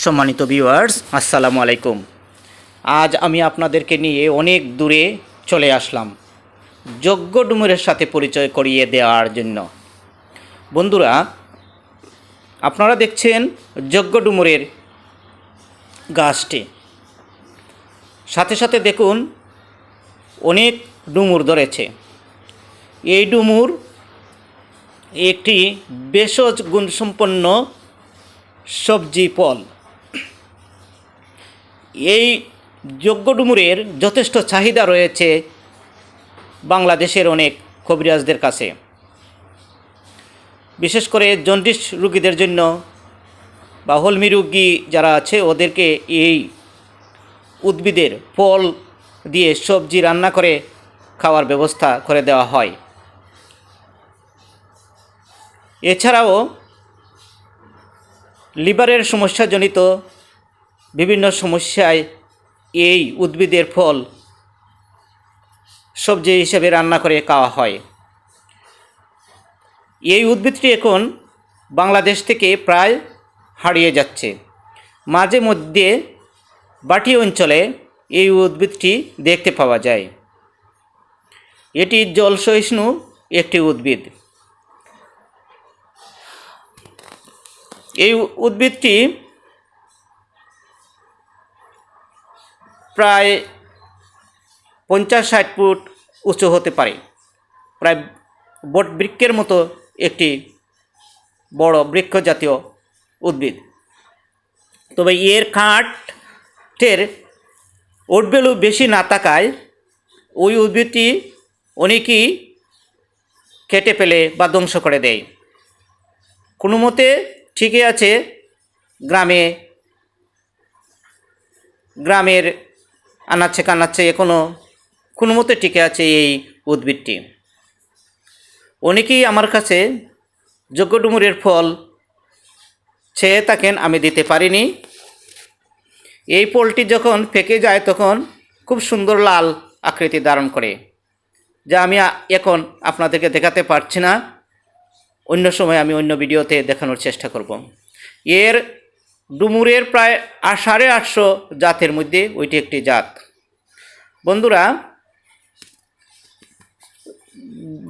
সম্মানিত ভিউয়ার্স আসসালামু আলাইকুম। আজ আমি আপনাদেরকে নিয়ে অনেক দূরে চলে আসলাম। যজ্ঞ ডুমুরের সাথে পরিচয় করিয়ে দেওয়ার জন্য। বন্ধুরা, আপনারা দেখছেন যজ্ঞ ডুমুরের গাছটি। সাথে সাথে দেখুন, অনেক ডুমুর ধরেছে। এই ডুমুর একটি ভেষজ গুণসম্পন্ন সবজি ফল। এই যোগ্য ডুমুরের যথেষ্ট চাহিদা রয়েছে বাংলাদেশের অনেক কবিরাজদের কাছে। বিশেষ করে জন্ডিস রুগীদের জন্য বা হলমি রুগী যারা আছে, ওদেরকে এই উদ্ভিদের ফল দিয়ে সবজি রান্না করে খাওয়ার ব্যবস্থা করে দেওয়া হয়। এছাড়াও লিভারের সমস্যাজনিত বিভিন্ন সমস্যায় এই উদ্ভিদের ফল সবজি হিসেবে রান্না করে খাওয়া হয়। এই উদ্ভিদটি এখন বাংলাদেশ থেকে প্রায় হারিয়ে যাচ্ছে। মাঝে মধ্যে বাটি অঞ্চলে এই উদ্ভিদটি দেখতে পাওয়া যায়। এটি জলসহিষ্ণু একটি উদ্ভিদ। এই উদ্ভিদটি প্রায় পঞ্চাশ ষাট ফুট উঁচু হতে পারে। প্রায় বট বৃক্ষের মতো একটি বড় বৃক্ষ জাতীয় উদ্ভিদ। তবে এর কাঠের ওট বেশি না থাকায় ওই উদ্ভিদটি অনেকেই কেটে ফেলে বা ধ্বংস করে দেয়। কোনো মতে ঠিকই আছে, গ্রামে গ্রামের আনাচ্ছে, কানাচ্ছে এখনও কোনো মতে টিকে আছে এই উদ্ভিদটি। অনেকেই আমার কাছে যজ্ঞডুমুরের ফল চেয়ে থাকেন আমি দিতে পারিনি। এই ফলটি যখন ফেকে যায় তখন খুব সুন্দর লাল আকৃতি ধারণ করে, যা আমি এখন আপনাদেরকে দেখাতে পারছি না। অন্য সময় আমি অন্য ভিডিওতে দেখানোর চেষ্টা করব। এর ডুমুরের প্রায় সাড়ে আটশো জাতের মধ্যে ওইটি একটি জাত। বন্ধুরা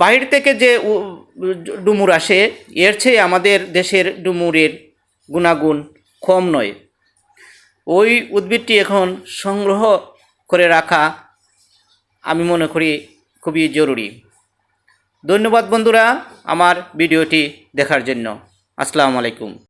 বাইরে থেকে যে ডুমুর আসে, এর চেয়ে আমাদের দেশের ডুমুরের গুণাগুণ কম নয়। ওই উদ্ভিদটি এখন সংগ্রহ করে রাখা আমি মনে করি খুবই জরুরি। ধন্যবাদ বন্ধুরা আমার ভিডিওটি দেখার জন্য। আসসালামু আলাইকুম।